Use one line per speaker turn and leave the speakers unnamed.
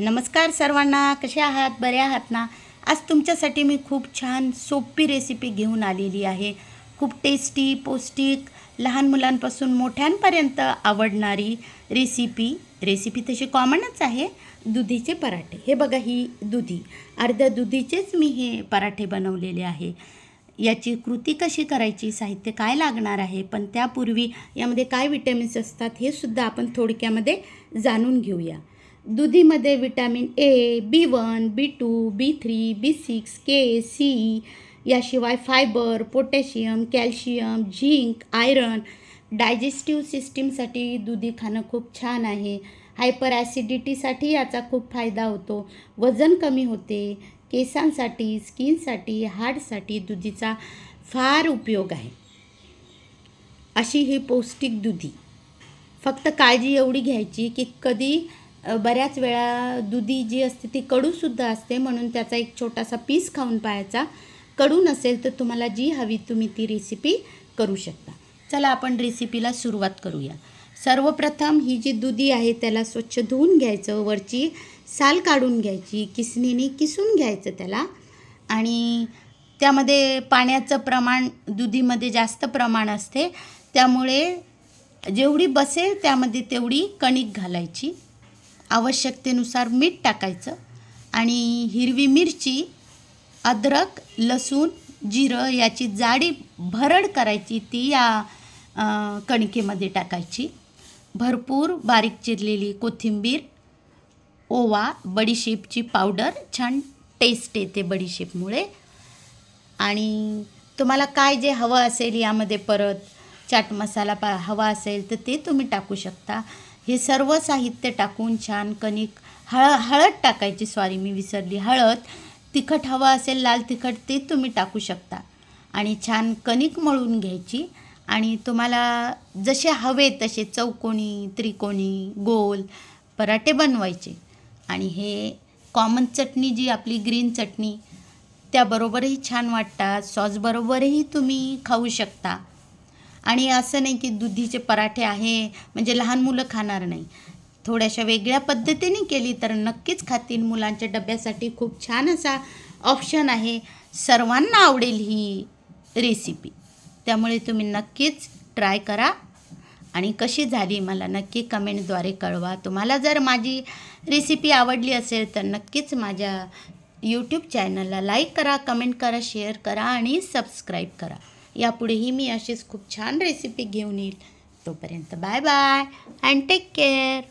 नमस्कार सर्वांना कसे आहात? बरे आहात ना? आज तुमच्यासाठी मी खूप छान सोपी रेसिपी घेऊन आलेली आहे. खूप टेस्टी पौष्टिक लहान मुलांपासून मोठ्यांपर्यंत आवडणारी रेसिपी रेसिपी तशी कॉमनच आहे दुधीचे पराठे. हे बघा ही दुधी. अर्ध्या दुधीचेच मी हे पराठे बनवलेले आहे. याची कृती कशी करायची साहित्य काय लागणार आहे पण त्यापूर्वी यामध्ये काय विटॅमिन्स असतात हे सुद्धा आपण थोडक्यामध्ये जाणून घेऊया. दुधीमध्ये vitamin A B one B two B three B six K C याशिवाय fibre potassium calcium zinc iron digestive सिस्टीमसाठी दुधी खाणं खूप छान आहे. हायपर ॲसिडिटीसाठी याचा खूप फायदा होतो. वजन कमी होते. केसांसाठी स्किनसाठी हार्टसाठी दुधीचा फार उपयोग आहे. अशी ही पौष्टिक दुधी. फक्त काळजी एवढी घ्यायची की कधी बऱ्याच वेळा दुधी जी असते ती कडूसुद्धा असते म्हणून त्याचा एक छोटासा पीस खाऊन पाहायचा. कडू नसेल तर तुम्हाला जी हवी तुम्ही ती रेसिपी करू शकता. चला आपण रेसिपीला सुरुवात करूया. सर्वप्रथम ही जी दुधी आहे त्याला स्वच्छ धुवून घ्यायचं वरची साल काढून घ्यायची किसणीने किसून घ्यायचं त्याला. आणि त्यामध्ये पाण्याचं प्रमाण दुधीमध्ये जास्त प्रमाण असते त्यामुळे जेवढी बसेल त्यामध्ये तेवढी कणिक घालायची. आवश्यकतेनुसार मीठ टाकायचं आणि हिरवी मिरची अद्रक लसूण जिरं याची जाडी भरड करायची ती या कणकेमध्ये टाकायची. भरपूर बारीक चिरलेली कोथिंबीर ओवा बडीशेपची पावडर छान टेस्ट येते बडीशेपमुळे. आणि तुम्हाला काय जे हवं असेल यामध्ये परत चाट मसाला पा हवा असेल तर ते तुम्ही टाकू शकता. हे सर्व साहित्य टाकून छान कणिक हळ हळद टाकायची सॉरी मी विसरली. हळद तिखट हवं असेल लाल तिखट ते तुम्ही टाकू शकता. आणि छान कणिक मळून घ्यायची. आणि तुम्हाला जसे हवे तसे चौकोनी त्रिकोणी गोल पराठे बनवायचे. आणि हे कॉमन चटणी जी आपली ग्रीन चटणी त्याबरोबरही छान वाटतात. सॉसबरोबरही तुम्ही खाऊ शकता. आणि असं नाही की दुधीचे पराठे आहे म्हणजे लहान मुलं खाणार नाही. थोड्याशा वेगळ्या पद्धतीने केली तर नक्कीच खातील. मुलांच्या डब्यासाठी खूप छान असा ऑप्शन आहे. सर्वांना आवडेल ही रेसिपी त्यामुळे तुम्ही नक्कीच ट्राय करा. आणि कशी झाली मला नक्की कमेंटद्वारे कळवा. तुम्हाला जर माझी रेसिपी आवडली असेल तर नक्कीच माझ्या यूट्यूब चॅनलला लाईक करा कमेंट करा शेअर करा आणि सबस्क्राईब करा. यापुढेही मी अशीच खूप छान रेसिपी घेऊन येईल. तोपर्यंत bye bye and take care